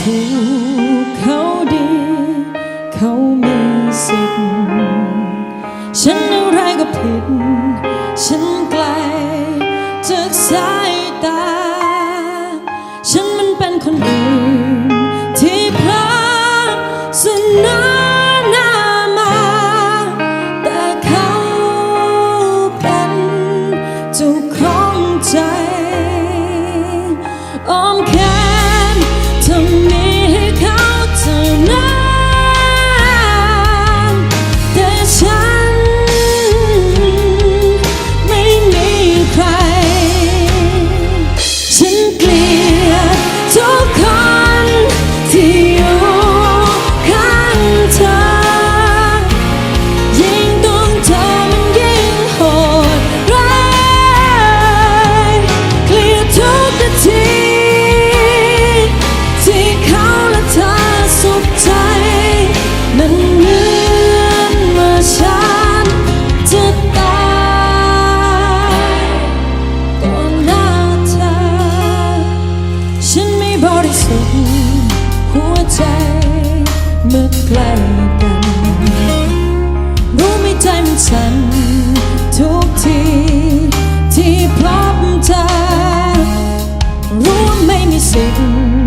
เธอเขาดี เขามีสิทธิ์ฉันอะไรก็ผิด ฉันไกลจากสายตา ฉันมันเป็นคนอื่นที่พระสนานมา แต่เขาเป็นเจ้าของใจ เมื่อใกล้กัน รู้ไม่ใจมันสั่นทุกที ที่พบเธอรู้ไม่มีสิทธิ์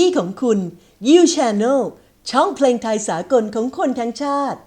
ที่ของคุณ You Channel ช่องเพลงไทยสากลของคนทั้งชาติ